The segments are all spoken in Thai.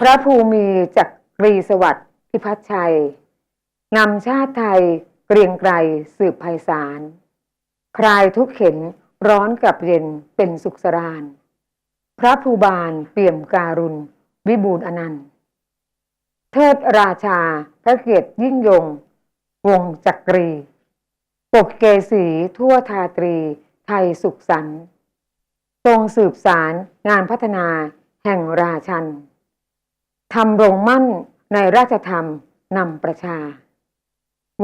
พระภูมิจักรีสวัสดิ์พิพัฒชัยนำชาติไทยเกรียงไกรสืบไพศาลคลายทุกข์เข็นร้อนกับเย็นเป็นสุขสราน พระภูบาลเปี่ยมการุณ วิบูลอนันต์ เทิดราชาพระเกียรติยิ่งยง วงจักรี ปกเกษีทั่วทาตรี ไทยสุขสันต์ทรงสืบสารงานพัฒนาแห่งราชัน ทำรงมั่นในราชธรรมนำประชา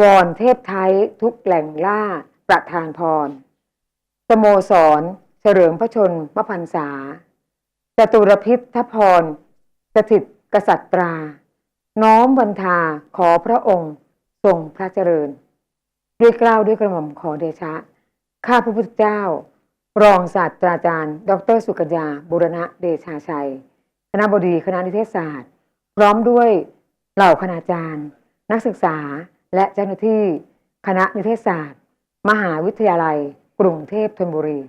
วอนเทพไทยทุกแหล่งล่าประทานพร สโมสร เฉลิมพระชนมพรรษาจตุรพิษทพร สถิตกษัตรา น้อมบรรทาขอพระองค์ทรงพระเจริญ ด้วยกล้าวด้วยกระหม่อมขอเดชะ ข้าพระพุทธเจ้า รองศาสตราจารย์ ดรสุกัญญาบุรณะเดชาชัย คณะบดีคณะนิเทศศาสตร์ พร้อมด้วยเหล่าคณาจารย์ นักศึกษาและเจ้าหน้าที่คณะนิเทศศาสตร์ มหาวิทยาลัย กรุงเทพธนบุรี